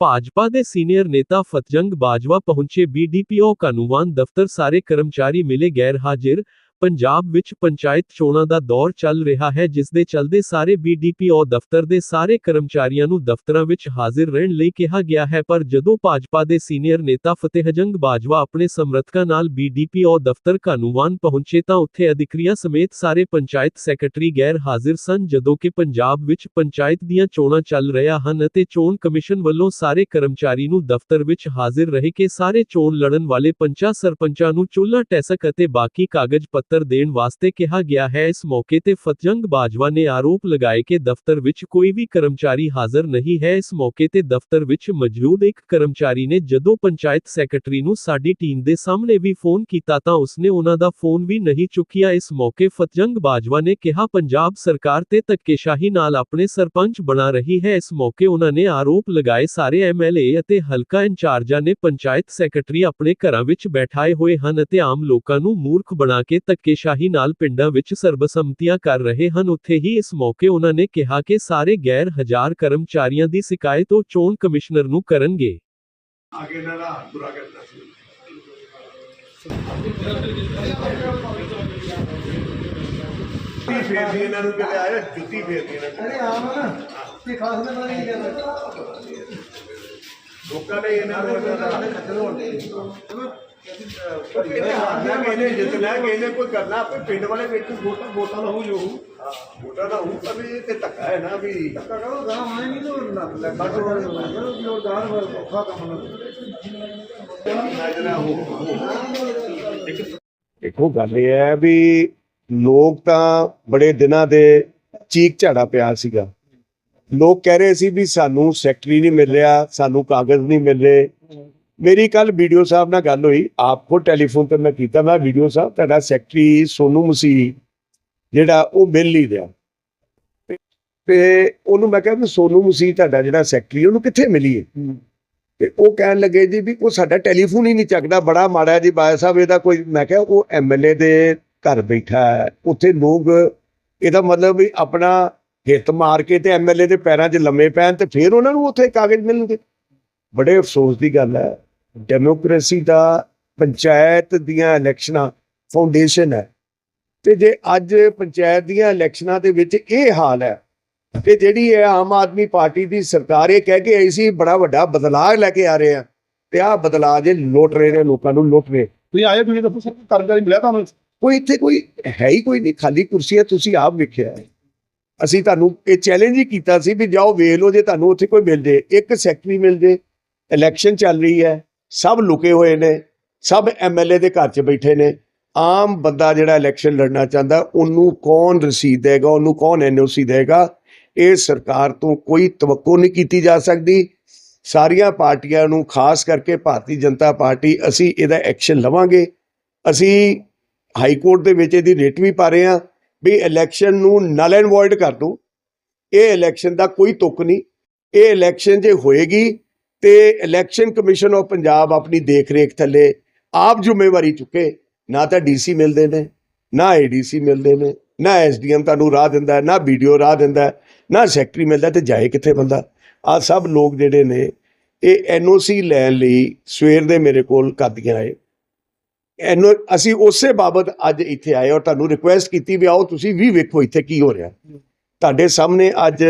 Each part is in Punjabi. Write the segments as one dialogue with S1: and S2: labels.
S1: ਭਾਜਪਾ ਦੇ ਸੀਨੀਅਰ ਨੇਤਾ ਫਤਜੰਗ ਬਾਜਵਾ ਪਹੁੰਚੇ ਬੀਡੀਪੀਓ ਕਾਨੂੰਵਾਨ ਦਫ਼ਤਰ ਸਾਰੇ ਕਰਮਚਾਰੀ ਮਿਲੇ ਗੈਰ ਹਾਜ਼ਰ ਪੰਜਾਬ ਵਿੱਚ ਪੰਚਾਇਤ ਚੋਣਾਂ ਦਾ ਦੌਰ ਚੱਲ ਰਿਹਾ ਹੈ, ਜਿਸ ਦੇ ਚੱਲਦੇ ਸਾਰੇ ਬੀਡੀਪੀਓ ਦਫ਼ਤਰ ਦੇ ਸਾਰੇ ਕਰਮਚਾਰੀਆਂ ਨੂੰ ਦਫ਼ਤਰਾਂ ਵਿੱਚ ਹਾਜ਼ਰ ਰਹਿਣ ਲਈ ਕਿਹਾ ਗਿਆ ਹੈ। ਪਰ ਜਦੋਂ ਭਾਜਪਾ ਦੇ ਸੀਨੀਅਰ ਨੇਤਾ ਫਤਿਹਜੰਗ ਬਾਜਵਾ ਆਪਣੇ ਸਮਰਥਕਾਂ ਨਾਲ ਬੀਡੀਪੀਓ ਦਫ਼ਤਰ ਕਾਨੂੰਵਾਨ ਪਹੁੰਚੇ ਤਾਂ ਉੱਥੇ ਅਧਿਕਾਰੀਆਂ ਸਮੇਤ ਸਾਰੇ ਪੰਚਾਇਤ ਸੈਕਟਰੀ ਗੈਰ ਹਾਜ਼ਰ ਸਨ, ਜਦੋਂ ਕਿ ਪੰਜਾਬ ਵਿੱਚ ਪੰਚਾਇਤ ਦੀਆਂ ਚੋਣਾਂ ਚੱਲ ਰਹੀਆਂ ਹਨ ਅਤੇ ਚੋਣ ਕਮਿਸ਼ਨ ਵੱਲੋਂ ਸਾਰੇ ਕਰਮਚਾਰੀ ਨੂੰ ਦਫ਼ਤਰ ਵਿੱਚ ਹਾਜ਼ਰ ਰਹਿ ਕੇ ਸਾਰੇ ਚੋਣ ਲੜਨ ਵਾਲੇ ਪੰਚਾਂ ਸਰਪੰਚਾਂ ਨੂੰ ਚੁੱਲ੍ਹਾ ਟੈਸਕ ਅਤੇ ਬਾਕੀ ਕਾਗਜ਼ ਪੱਤਰ ਦੇਣ ਵਾਸਤੇ ਕਿਹਾ ਗਿਆ ਹੈ। ਇਸ ਮੌਕੇ ਤੇ ਫਤਜੰਗ ਬਾਜਵਾ ਨੇ ਆਰੋਪ ਲਗਾਏ ਕਿ ਦਫ਼ਤਰ ਵਿੱਚ ਕੋਈ ਵੀ ਕਰਮਚਾਰੀ ਹਾਜ਼ਰ ਨਹੀਂ ਹੈ। ਇਸ ਮੌਕੇ ਤੇ ਦਫ਼ਤਰ ਵਿੱਚ ਮੌਜੂਦ ਇੱਕ ਕਰਮਚਾਰੀ ਨੇ ਜਦੋਂ ਪੰਚਾਇਤ ਸੈਕਟਰੀ ਨੂੰ ਸਾਡੀ ਟੀਮ ਦੇ ਸਾਹਮਣੇ ਵੀ ਫੋਨ ਕੀਤਾ ਤਾਂ ਉਸਨੇ ਉਹਨਾਂ ਦਾ ਫੋਨ ਵੀ ਨਹੀਂ ਚੁੱਕਿਆ। ਇਸ ਮੌਕੇ ਫਤਜੰਗ ਬਾਜਵਾ ਨੇ ਕਿਹਾ, ਪੰਜਾਬ ਸਰਕਾਰ ਤੇ ਧੱਕੇਸ਼ਾਹੀ ਨਾਲ ਆਪਣੇ ਸਰਪੰਚ ਬਣਾ ਰਹੀ ਹੈ। ਇਸ ਮੌਕੇ ਉਹਨਾਂ ਨੇ ਆਰੋਪ ਲਗਾਏ, ਸਾਰੇ ਐਮਐਲਏ ਅਤੇ ਹਲਕਾ ਇੰਚਾਰਜਾਂ ਨੇ ਪੰਚਾਇਤ ਸੈਕਟਰੀ ਆਪਣੇ ਘਰਾਂ ਵਿੱਚ ਬੈਠਾਏ ਹੋਏ ਹਨ ਅਤੇ ਆਮ ਲੋਕਾਂ ਨੂੰ ਮੂਰਖ ਬਣਾ ਕੇ ਧੱਕੇਸ਼ਾਹੀ ਨਾਲ ਪਿੰਡਾਂ ਵਿੱਚ ਸਰਬਸੰਮਤੀਆਂ ਕਰ ਰਹੇ ਹਨ। ਉੱਥੇ ਹੀ ਇਸ ਮੌਕੇ ਉਹਨਾਂ ਨੇ ਕਿਹਾ ਕਿ ਸਾਰੇ ਗੈਰ ਹਜ਼ਾਰ ਕਰਮਚਾਰੀਆਂ ਦੀ ਸ਼ਿਕਾਇਤ ਉਹ ਚੋਣ ਕਮਿਸ਼ਨਰ ਨੂੰ ਕਰਨਗੇ।
S2: ਇਹਨਾਂ ਦਾ ਹੱਥ ਬੁਰਾ ਕਰਦਾ ਸੀ। ਜੁੱਤੀ ਫੇਰਦੀ ਇਹਨਾਂ ਨੂੰ ਕਿਤੇ ਆਇਆ ਜੁੱਤੀ ਫੇਰਦੀ ਇਹਨਾਂ ਨੂੰ।
S3: ਅਰੇ ਆਮ ਨਾ ਤੇ ਖਾਸ ਨਾਲ ਨਹੀਂ ਕਰਦਾ
S2: ਲੋਕਾਂ ਨੇ ਇਹਨਾਂ ਨੂੰ ਦਾ
S3: ਖੱਜਲ ਹੋਣਦੇ
S2: ਕਹਿੰਦੇ ਹਾਰਨਾ ਕਹਿੰਦੇ ਜਿੱਤਣਾ ਕਹਿੰਦੇ ਕੋਈ ਕਰਨਾ ਆਪੇ ਪਿੰਡ ਵਾਲੇ ਵਿੱਚ ਵੋਟਾਂ ਵੋਟਾਂ ਦਾ ਹੋ ਜੋ ਵੋਟਾਂ ਦਾ ਹੋ ਪਰ ਇਹ ਤੇ ਧੱਕਾ ਹੈ ਨਾ ਵੀ
S3: ਕਹੋ ਗਾਂ ਆਏ ਨਹੀਂ ਲੋ ਲੱਗਾ ਤੋਂ ਜੋਰਦਾਰ ਔਖਾ ਕੰਮ ਨਾ
S2: ਜਿਹੜਾ ਹੋ
S4: ਦੇਖੋ ਗੱਲ ਇਹ ਹੈ ਵੀ ਲੋਕ ਤਾਂ ਬੜੇ ਦਿਨਾਂ ਦੇ ਚੀਕ ਝਾੜਾ ਪਿਆ ਸੀਗਾ। ਲੋਕ ਕਹਿ ਰਹੇ ਸੀ ਵੀ ਸਾਨੂੰ ਸੈਕਟਰੀ ਨਹੀਂ ਮਿਲ ਰਿਹਾ ਸਾਨੂੰ ਕਾਗਜ਼ ਨਹੀਂ ਮਿਲ ਰਹੇ। ਮੇਰੀ ਕੱਲ ਵੀਡੀਓ ਸਾਹਿਬ ਨਾਲ ਗੱਲ ਹੋਈ ਆਪਕੋ ਟੈਲੀਫੋਨ ਤੇ ਮੈਂ ਕੀਤਾ ਮੈਂ ਵੀਡੀਓ ਸਾਹਿਬ ਤੁਹਾਡਾ ਸੈਕਟਰੀ ਸੋਨੂ ਮਸੀਹ ਜਿਹੜਾ ਉਹ ਮਿਲ ਨਹੀਂ ਰਿਹਾ। ਤੇ- ਉਹਨੂੰ ਮੈਂ ਕਿਹਾ ਸੋਨੂ ਮਸੀਹ ਤੁਹਾਡਾ ਜਿਹੜਾ ਸੈਕਟਰੀ ਉਹਨੂੰ ਕਿੱਥੇ ਮਿਲੀ ਹੈ। ਤੇ ਉਹ ਕਹਿਣ ਲੱਗੇ ਜੀ ਵੀ ਉਹ ਸਾਡਾ ਟੈਲੀਫੋਨ ਹੀ ਨਹੀਂ ਚੱਕਦਾ ਬੜਾ ਮਾੜਾ ਜੀ ਬਾਇਆ ਸਾਹਿਬ ਇਹਦਾ ਕੋਈ ਮੈਂ ਕਿਹਾ ਉਹ ਐਮਐਲਏ ਦੇ ਘਰ ਬੈਠਾ ਹੈ ਉੱਥੇ ਲੋਕ ਇਹਦਾ ਮਤਲਬ ਵੀ ਆਪਣਾ ਹਿੱਤ ਮਾਰ ਕੇ ਤੇ ਐਮਐਲਏ ਦੇ ਪੈਰਾਂ 'ਚ ਲੰਮੇ ਪੈਣ ਤੇ ਫਿਰ ਉਹਨਾਂ ਨੂੰ ਉੱਥੇ ਕਾਗਜ਼ ਮਿਲਣਗੇ। ਬੜੇ ਅਫਸੋਸ ਦੀ ਗੱਲ ਹੈ। ਡੈਮੋਕ੍ਰੇਸੀ ਦਾ ਪੰਚਾਇਤ ਦੀਆਂ ਇਲੈਕਸ਼ਨਾਂ ਫਾਊਂਡੇਸ਼ਨ ਹੈ। ਤੇ ਜੇ ਅੱਜ ਪੰਚਾਇਤ ਦੀਆਂ ਇਲੈਕਸ਼ਨਾਂ ਦੇ ਵਿੱਚ ਇਹ ਹਾਲ ਹੈ ਤੇ ਜਿਹੜੀ ਹੈ ਆਮ ਆਦਮੀ ਪਾਰਟੀ ਦੀ ਸਰਕਾਰ ਇਹ ਕਹਿ ਕੇ ਆਈ ਸੀ ਬੜਾ ਵੱਡਾ ਬਦਲਾਅ ਲੈ ਕੇ ਆ ਰਹੇ ਆ ਤੇ ਆਹ ਬਦਲਾਅ ਜੇ ਲੁੱਟ ਰਹੇ ਨੇ ਲੋਕਾਂ ਨੂੰ ਲੁੱਟ ਰਹੇ।
S5: ਤੁਸੀਂ ਆਏ ਤੁਸੀਂ ਦੱਸੋ ਸਰ ਕਰਮਚਾਰੀ ਮਿਲਿਆ ਤੁਹਾਨੂੰ?
S4: ਕੋਈ ਇੱਥੇ ਕੋਈ ਹੈ ਹੀ ਕੋਈ ਨਹੀਂ ਖਾਲੀ ਕੁਰਸੀਆਂ ਤੁਸੀਂ ਆਪ ਵੇਖਿਆ ਹੈ। ਅਸੀਂ ਤੁਹਾਨੂੰ ਇਹ ਚੈਲੰਜ ਹੀ ਕੀਤਾ ਸੀ ਵੀ ਜਾਓ ਵੇਖ ਲਓ ਜੇ ਤੁਹਾਨੂੰ ਉੱਥੇ ਕੋਈ ਮਿਲ ਜੇ ਇੱਕ ਸੈਕਟਰੀ ਮਿਲ ਜੇ ਇਲੈਕਸ਼ਨ ਚੱਲ ਰਹੀ ਹੈ। ਸਭ ਲੁਕੇ ਹੋਏ ਨੇ, ਸਭ ਐਮਐਲਏ ਦੇ ਘਰ 'ਚ ਬੈਠੇ ਨੇ। ਆਮ ਬੰਦਾ ਜਿਹੜਾ ਇਲੈਕਸ਼ਨ ਲੜਨਾ ਚਾਹੁੰਦਾ, ਉਹਨੂੰ ਕੌਣ ਰਸੀਦ ਦੇਗਾ, ਉਹਨੂੰ ਕੌਣ ਐਨਓਸੀ ਦੇਗਾ? ਇਹ ਸਰਕਾਰ ਤੋਂ ਕੋਈ ਤਵੱਕੋ ਨਹੀਂ ਕੀਤੀ ਜਾ ਸਕਦੀ। ਸਾਰੀਆਂ ਪਾਰਟੀਆਂ ਨੂੰ ਖਾਸ ਕਰਕੇ ਭਾਰਤੀ ਜਨਤਾ ਪਾਰਟੀ, ਅਸੀਂ ਇਹਦਾ ਐਕਸ਼ਨ ਲਵਾਂਗੇ। ਅਸੀਂ ਹਾਈ ਕੋਰਟ ਦੇ ਵਿੱਚ ਇਹਦੀ ਰੇਟ ਵੀ ਪਾ ਰਹੇ ਹਾਂ ਵੀ ਇਲੈਕਸ਼ਨ ਨੂੰ ਨਲ ਐਂਡ ਵੋਇਡ ਕਰ ਦੋ ਇਹ ਇਲੈਕਸ਼ਨ ਦਾ ਕੋਈ ਤੁੱਕ ਨਹੀਂ। ਇਹ ਇਲੈਕਸ਼ਨ ਜੇ ਹੋਏਗੀ ਤੇ ਇਲੈਕਸ਼ਨ ਕਮਿਸ਼ਨ ਆਫ ਪੰਜਾਬ ਆਪਣੀ ਦੇਖ-ਰੇਖ ਥੱਲੇ ਆਪ ਜ਼ਿੰਮੇਵਾਰੀ ਚੁੱਕੇ। ਨਾ ਤਾਂ ਡੀਸੀ ਮਿਲਦੇ ਨੇ ਨਾ ਏਡੀਸੀ ਮਿਲਦੇ ਨੇ ਨਾ ਐਸਡੀਐਮ ਤੁਹਾਨੂੰ ਰਾਹ ਦਿੰਦਾ ਨਾ ਵੀਡੀਓ ਰਾਹ ਦਿੰਦਾ ਨਾ ਸੈਕਟਰੀ ਮਿਲਦਾ ਤੇ ਜਾਏ ਕਿੱਥੇ ਬੰਦਾ। ਆ ਸਭ ਲੋਕ ਜਿਹੜੇ ਨੇ ਇਹ ਐਨਓਸੀ ਲੈਣ ਲਈ ਸਵੇਰ ਦੇ ਮੇਰੇ ਕੋਲ ਕਾਦੀਆਂ ਆਏ। ਐਨੋ ਅਸੀਂ ਉਸੇ ਬਾਬਤ ਅੱਜ ਇੱਥੇ ਆਏ ਔਰ ਤੁਹਾਨੂੰ ਰਿਕੁਐਸਟ ਕੀਤੀ ਵੀ ਆਓ ਤੁਸੀਂ ਵੀ ਵੇਖੋ ਇੱਥੇ ਕੀ ਹੋ ਰਿਹਾ। ਤੁਹਾਡੇ ਸਾਹਮਣੇ ਅੱਜ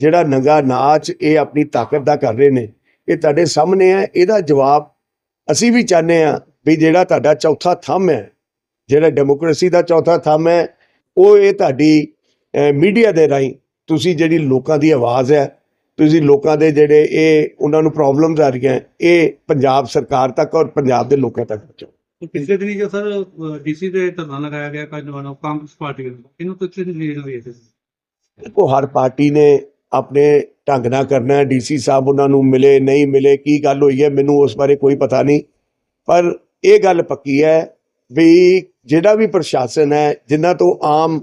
S4: ਜਿਹੜਾ ਨੰਗਾ ਨਾਚ ਇਹ ਆਪਣੀ ਤਾਕਤ ਦਾ ਕਰ ਰਹੇ ਨੇ। ਇਹ ਤੁਹਾਡੇ ਸਾਹਮਣੇ ਹੈ ਇਹਦਾ ਜਵਾਬ ਅਸੀਂ ਵੀ ਚਾਹੁੰਦੇ ਆ ਵੀ ਜਿਹੜਾ ਤੁਹਾਡਾ ਚੌਥਾ ਥੰਮ ਹੈ ਜਿਹੜਾ ਡੈਮੋਕ੍ਰੇਸੀ ਦਾ ਚੌਥਾ ਥੰਮ ਹੈ ਉਹ ਇਹ ਤੁਹਾਡੀ ਮੀਡੀਆ ਦੇ ਰਾਹੀਂ ਤੁਸੀਂ ਜਿਹੜੀ ਲੋਕਾਂ ਦੀ ਆਵਾਜ਼ ਹੈ ਤੁਸੀਂ ਲੋਕਾਂ ਦੇ ਜਿਹੜੇ ਇਹ ਉਹਨਾਂ ਨੂੰ ਪ੍ਰੋਬਲਮਸ ਆ ਰਹੀਆਂ ਇਹ ਪੰਜਾਬ ਸਰਕਾਰ ਤੱਕ ਔਰ ਪੰਜਾਬ ਦੇ ਲੋਕਾਂ ਤੱਕ
S6: ਪਹੁੰਚੋ ਪਿਛਲੇ ਦਿਨੀ ਜੋ ਸਰ ਡੀਸੀ ਤੇ ਧਰਨਾ ਲਗਾਇਆ ਗਿਆ ਕਾਂਗਰਸ ਪਾਰਟੀ ਨੂੰ ਇਹਨੂੰ ਕੁਝ ਨਹੀਂ ਮਿਲ ਰਹੀ ਹੈ?
S4: ਦੇਖੋ ਹਰ ਪਾਰਟੀ ਨੇ ਆਪਣੇ ਢੰਗ ਨਾਲ ਕਰਨਾ ਹੈ। ਡੀਸੀ ਸਾਹਿਬ ਉਹਨਾਂ ਨੂੰ ਮਿਲੇ, ਨਹੀਂ ਮਿਲੇ, ਕੀ ਗੱਲ ਹੋਈ ਹੈ, ਮੈਨੂੰ ਉਸ ਬਾਰੇ ਕੋਈ ਪਤਾ ਨਹੀਂ। ਪਰ ਇਹ ਗੱਲ ਪੱਕੀ ਹੈ ਵੀ ਜਿਹੜਾ ਵੀ ਪ੍ਰਸ਼ਾਸਨ ਹੈ ਜਿਨ੍ਹਾਂ ਤੋਂ ਆਮ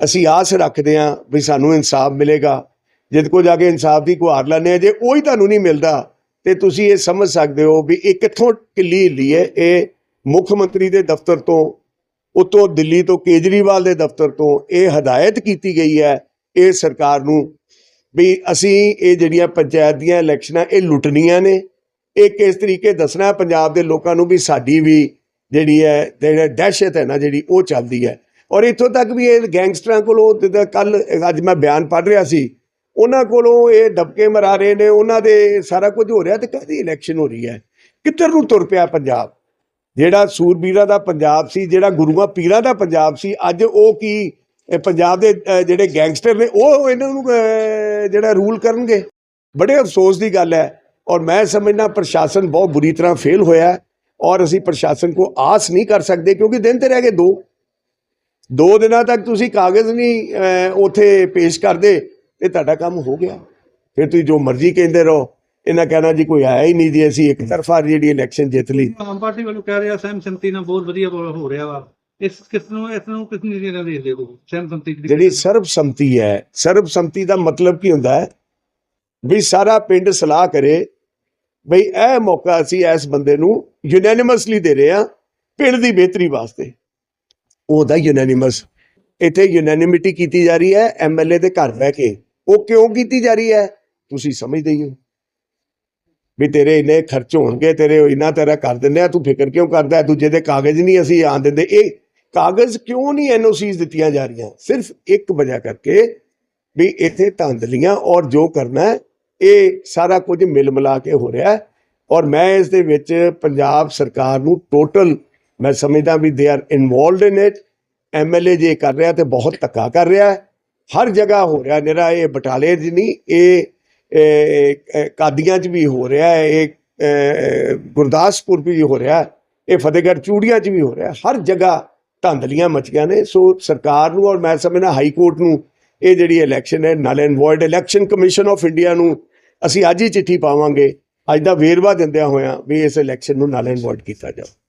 S4: ਅਸੀਂ ਆਸ ਰੱਖਦੇ ਹਾਂ ਵੀ ਸਾਨੂੰ ਇਨਸਾਫ ਮਿਲੇਗਾ ਜਦ ਕੋ ਜਾ ਕੇ ਇਨਸਾਫ ਦੀ ਗੁਹਾਰ ਲਾਉਂਦੇ ਆ ਜੇ ਉਹ ਹੀ ਤੁਹਾਨੂੰ ਨਹੀਂ ਮਿਲਦਾ, ਤੇ ਤੁਸੀਂ ਇਹ ਸਮਝ ਸਕਦੇ ਹੋ ਵੀ ਇਹ ਕਿੱਥੋਂ ਕਿੱਲੀ ਹਿੱਲੀ ਹੈ। ਇਹ ਮੁੱਖ ਮੰਤਰੀ ਦੇ ਦਫ਼ਤਰ ਤੋਂ, ਉਤੋਂ ਦਿੱਲੀ ਤੋਂ ਕੇਜਰੀਵਾਲ ਦੇ ਦਫ਼ਤਰ ਤੋਂ ਇਹ ਹਦਾਇਤ ਕੀਤੀ ਗਈ ਹੈ, ਇਹ ਸਰਕਾਰ ਨੂੰ ਵੀ ਅਸੀਂ ਇਹ ਜਿਹੜੀਆਂ ਪੰਚਾਇਤ ਦੀਆਂ ਇਲੈਕਸ਼ਨਾਂ, ਇਹ ਲੁੱਟਣੀਆਂ ਨੇ। ਇਹ ਕਿਸ ਤਰੀਕੇ ਦੱਸਣਾ ਪੰਜਾਬ ਦੇ ਲੋਕਾਂ ਨੂੰ ਵੀ ਸਾਡੀ ਵੀ ਜਿਹੜੀ ਹੈ, ਜਿਹੜਾ ਦਹਿਸ਼ਤ ਹੈ ਨਾ ਜਿਹੜੀ ਉਹ ਚੱਲਦੀ ਹੈ। ਔਰ ਇੱਥੋਂ ਤੱਕ ਵੀ ਇਹ ਗੈਂਗਸਟਰਾਂ ਕੋਲੋਂ ਜਿੱਦਾਂ ਕੱਲ ਅੱਜ ਮੈਂ ਬਿਆਨ ਪੜ੍ਹ ਰਿਹਾ ਸੀ, ਉਹਨਾਂ ਕੋਲੋਂ ਇਹ ਡਬਕੇ ਮਰਾ ਰਹੇ ਨੇ, ਉਹਨਾਂ ਦੇ ਸਾਰਾ ਕੁਝ ਹੋ ਰਿਹਾ ਤੇ ਕਾਹਦੀ ਇਲੈਕਸ਼ਨ ਹੋ ਰਹੀ ਹੈ? ਕਿੱਧਰ ਨੂੰ ਤੁਰ ਪਿਆ ਪੰਜਾਬ? ਜਿਹੜਾ ਸੂਰਬੀਰਾਂ ਦਾ ਪੰਜਾਬ ਸੀ, ਜਿਹੜਾ ਗੁਰੂਆਂ ਪੀਰਾਂ ਦਾ ਪੰਜਾਬ ਸੀ, ਅੱਜ ਉਹ ਕੀ ਇਹ ਪੰਜਾਬ ਦੇ ਜਿਹੜੇ ਗੈਂਗਸਟਰ ਨੇ ਉਹ ਇਹਨਾਂ ਨੂੰ ਜਿਹੜਾ ਰੂਲ ਕਰਨਗੇ। ਬੜੇ ਅਫਸੋਸ ਦੀ ਗੱਲ ਹੈ ਔਰ ਮੈਂ ਸਮਝਦਾ ਪ੍ਰਸ਼ਾਸਨ ਬਹੁਤ ਬੁਰੀ ਤਰ੍ਹਾਂ ਫੇਲ ਹੋਇਆ ਔਰ ਅਸੀਂ ਪ੍ਰਸ਼ਾਸਨ ਕੋ ਆਸ ਨਹੀਂ ਕਰ ਸਕਦੇ ਕਿਉਂਕਿ ਦਿਨ ਤੇ ਰਹਿ ਗਏ ਦੋ। ਦੋ ਦਿਨਾਂ ਤੱਕ ਤੁਸੀਂ ਕਾਗਜ਼ ਨਹੀਂ ਅਹ, ਪੇਸ਼ ਕਰਦੇ ਤੇ ਤੁਹਾਡਾ ਕੰਮ ਹੋ ਗਿਆ। ਫਿਰ ਤੁਸੀਂ ਜੋ ਮਰਜ਼ੀ ਕਹਿੰਦੇ ਰਹੋ। ਇਹਨਾਂ ਕਹਿਣਾ ਜੀ ਕੋਈ ਆਇਆ ਹੀ ਨਹੀਂ ਜੀ ਅਸੀਂ ਇੱਕ ਤਰਫਾ ਜਿਹੜੀ ਇਲੈਕਸ਼ਨ ਜਿੱਤ ਲਈ।
S6: ਆਮ ਪਾਰਟੀ ਵੱਲੋਂ ਕਹਿ ਰਿਹਾ ਸਹਿਮ ਨਾਲ ਬਹੁਤ ਵਧੀਆ ਹੋ ਰਿਹਾ ਵਾ। ਇਸ, ਕਿਸ ਨੂੰ, ਇਸ ਨੂੰ ਕਿਸ ਨੇ ਜਿਹੜਾ ਦੇਖਦੇ ਹੋ ਸਹਿਮ
S4: ਜਿਹੜੀ ਸਰਬਸੰਮਤੀ ਹੈ ਸਰਬਸੰਮਤੀ ਦਾ ਮਤਲਬ ਕੀ ਹੁੰਦਾ ਹੈ? ਵੀ ਸਾਰਾ ਪਿੰਡ ਸਲਾਹ ਕਰੇ, ਬਈ ਇਹ ਮੌਕਾ ਅਸੀਂ ਇਸ ਬੰਦੇ ਨੂੰ ਯੂਨੈਨਿਮਸਲੀ ਦੇ ਰਹੇ ਹਾਂ, ਪਿੰਡ ਦੀ ਬਿਹਤਰੀ ਵਾਸਤੇ। ਉਹਦਾ ਯੂਨੈਨਿਮਸ ਇੱਥੇ ਯੂਨੈਨਿਮਿਟੀ ਕੀਤੀ ਜਾ ਰਹੀ ਹੈ ਐਮਐਲਏ ਦੇ ਘਰ ਬਹਿ ਕੇ। ਉਹ ਕਿਉਂ ਕੀਤੀ ਜਾ ਰਹੀ ਹੈ? ਤੁਸੀਂ ਸਮਝਦੇ ਹੀ ਹੋ। ਵੀ ਤੇਰੇ ਇੰਨੇ ਖਰਚ ਹੋਣਗੇ, ਤੇਰੇ ਇੰਨਾ ਤੇਰਾ ਕਰ ਦਿੰਦੇ ਆ, ਤੂੰ ਫਿਕਰ ਕਿਉਂ ਕਰਦਾ ਦੂਜੇ ਦੇ ਕਾਗਜ਼ ਨਹੀਂ ਅਸੀਂ ਆਣ ਦਿੰਦੇ। ਇਹ ਕਾਗਜ਼ ਕਿਉਂ ਨਹੀਂ ਐਨਓਸੀਜ਼ ਦਿੱਤੀਆਂ ਜਾ ਰਹੀਆਂ? ਸਿਰਫ ਇੱਕ ਵਜ੍ਹਾ ਕਰਕੇ ਵੀ ਇੱਥੇ ਧੰਦਲੀਆਂ ਔਰ ਜੋ ਕਰਨਾ ਹੈ ਇਹ ਸਾਰਾ ਕੁਝ ਮਿਲ ਮਿਲਾ ਕੇ ਹੋ ਰਿਹਾ ਹੈ। ਔਰ ਮੈਂ ਇਸ ਦੇ ਵਿੱਚ ਪੰਜਾਬ ਸਰਕਾਰ ਨੂੰ ਟੋਟਲ ਮੈਂ ਸਮਝਦਾ ਵੀ they are involved in it MLA ਜੇ ਕਰ ਰਿਹਾ ਤੇ ਬਹੁਤ ਧੱਕਾ ਕਰ ਰਿਹਾ ਹਰ ਜਗ੍ਹਾ ਹੋ ਰਿਹਾ ਨਿਰਾ ਇਹ ਬਟਾਲੇ 'ਚ ਨਹੀਂ ਇਹ ਕਾਦੀਆਂ 'ਚ ਵੀ ਹੋ ਰਿਹਾ ਹੈ ਇਹ ਇਹ, ਗੁਰਦਾਸਪੁਰ ਵੀ ਹੋ ਰਿਹਾ ਹੈ ਇਹ ਫਤਿਹਗੜ੍ਹ ਚੂੜੀਆਂ 'ਚ ਵੀ ਹੋ ਰਿਹਾ ਹਰ ਜਗ੍ਹਾ ਧਾਂਦਲੀਆਂ ਮਚੀਆਂ ਨੇ, ਸੋ ਸਰਕਾਰ ਨੂੰ ਔਰ ਮੈਂ ਸਮਝਣਾ ਹਾਈ ਕੋਰਟ ਨੂੰ ਇਹ ਜਿਹੜੀ ਇਲੈਕਸ਼ਨ ਹੈ null and void election commission of India ਨੂੰ ਅਸੀਂ ਅੱਜ ਹੀ ਚਿੱਠੀ ਪਾਵਾਂਗੇ। ਅੱਜ ਦਾ ਵੇਰਵਾ ਦਿੰਦਿਆਂ ਹੋਇਆਂ ਵੀ ਇਸ ਇਲੈਕਸ਼ਨ ਨੂੰ ਨਲ ਐਂਡ ਵੋਇਡ ਕੀਤਾ ਜਾਵੇ।